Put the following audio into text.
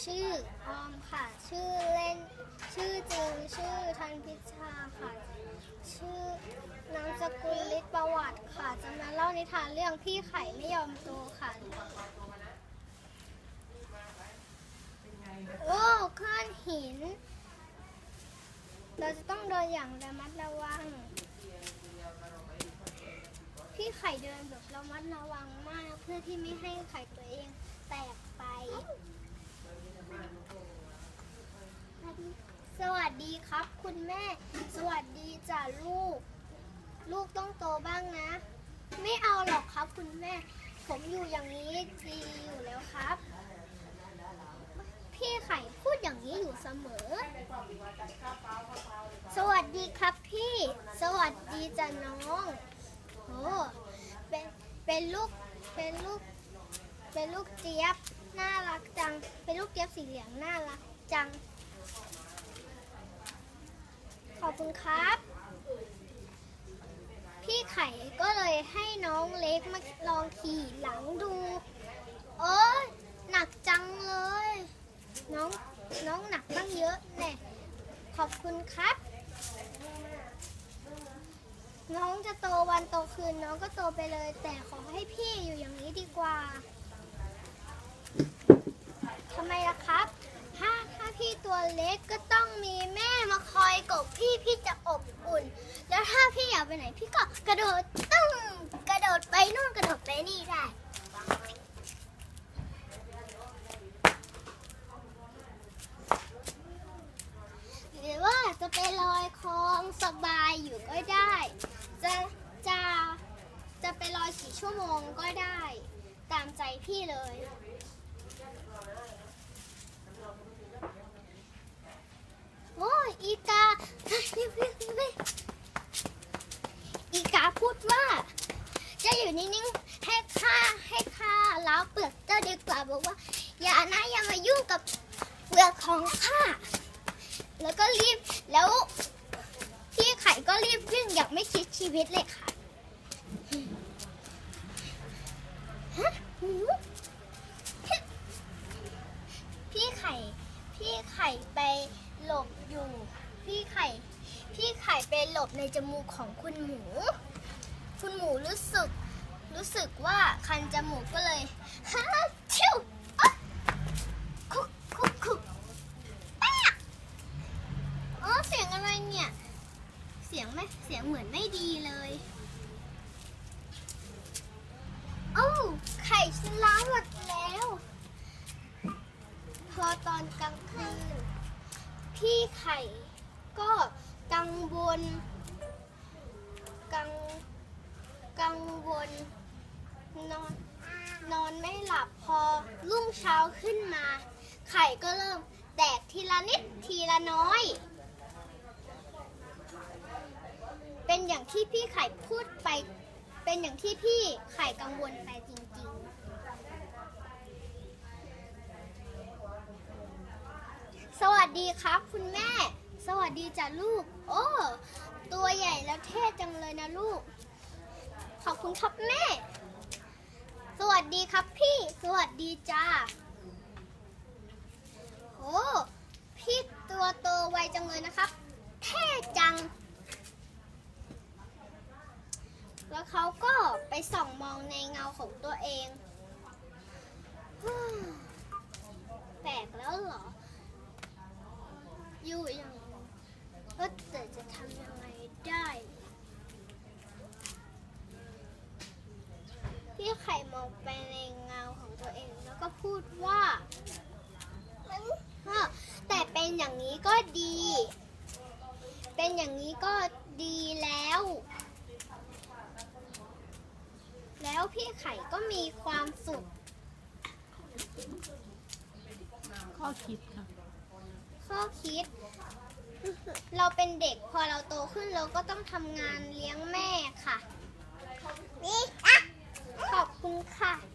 ชื่อออมค่ะ ชื่อเล่น ชื่อจริง ชื่อทันพิชาค่ะ ชื่อนามสกุลฤทธิ์ประวัติค่ะ จะมาเล่านิทานเรื่องพี่ไข่ไม่ยอมโตค่ะโอ้ก้อนหิน เราจะต้องเดินอย่างระมัดระวัง พี่ไข่เดินแบบระมัดระวังมาก เพื่อที่ไม่ให้ไข่ตัวเองแตกไป สวัสดีครับคุณแม่ สวัสดีจ้ะลูก ลูกต้องโตบ้างนะ ไม่เอาหรอกครับคุณแม่ ผมอยู่อย่างนี้ดีอยู่แล้วครับ พี่ไข่พูดอย่างนี้อยู่เสมอ สวัสดีครับพี่ สวัสดีจ้ะน้องโอ้เป็นเป็นลูกเป็นลูกเป็นลูกเจี๊ยบ น่ารักจัง เป็นลูกเจี๊ยบสีเหลืองน่ารักจัง ขอบคุณครับ พี่ไข่ก็เลยให้น้องเล็กมาลองขี่หลังดู โอ้ยหนักจังเลย น้องน้องหนักตั้งเยอะแน่ขอบคุณครับ น้องจะโตวันโตคืนน้องก็โตไปเลย แต่ขอให้พี่อยู่อย่างนี้ดีกว่าทำไมล่ะครับ ถ้าถ้าพี่ตัว เล็กก็ต้องมีแม่มาคอยกบพี่พี่จะอบอุ่น แล้วถ้าพี่อยากไปไหนพี่ก็กระโดดตึ้งกระโดดไปนู่นกระโดดไปนี่ได้หรือว่าจะไปลอยคลองสบายอยู่ก็ได้ จะจะจะไปลอยกี่ชั่วโมงก็ได้ ตามใจพี่เลย โอ้ยอีกา อีกาพูดว่า จะอยู่นิ่งๆ ให้ข้าให้ข้าล้าวเปลือกเจ้าดีกว่าบอกว่า อย่านะอย่ามายุ่งกับเปลือก ของข้า แล้วก็รีบ แล้วพี่ไข่ก็รีบวิ่งอย่างไม่คิดชีวิตเลยค่ะฮะหนูพี่ไข่ พี่ไข่ไปหลบอยู่ พี่ไข่ พี่ไข่ไปหลบในจมูกของคุณหมู คุณหมูรู้สึก รู้สึกว่าคันจมูกก็เลยฮชิวอ๊ะคุกคุกคุกแป๊ก อ๋อเสียงอะไรเนี่ย เสียง ไม่เสียงเหมือนไม่ดีเลยโอ้ไข่ฉันล้างหมดแล้ว พอตอนกลางคืนพี่ไข่ก็กังวลกังกังวลนอนนอนไม่หลับพอรุ่งเช้าขึ้นมา ไข่ก็เริ่มแตกทีละนิดทีละน้อย เป็นอย่างที่พี่ไข่พูดไป เป็นอย่างที่พี่ไข่กังวลไปจริงๆ สวัสดีครับคุณแม่ สวัสดีจ้ะลูก โอ้ ตัวใหญ่แล้วเท่จังเลยนะลูก ขอบคุณครับแม่ สวัสดีครับพี่ สวัสดีจ้าโอ้ พี่ตัวโตไวจังเลยนะครับ เท่จัง แล้วเขาก็ไปส่องมองในเงาของตัวเอง ฮ่าแปลกแล้วเหรอ อยู่อย่างเออแต่จะทำยังไงได้ พี่ไข่ มองไปในเงาของตัวเองแล้วก็พูดว่าแต่เป็นอย่างนี้ก็ดี เป็นอย่างนี้ก็ดีแล้ว แล้วพี่ไข่ก็มีความสุข ข้อคิดค่ะ ข้อคิด เราเป็นเด็กพอเราโตขึ้นเราก็ต้องทำงานเลี้ยงแม่ค่ะ นี่ขอบ คุณค่ะ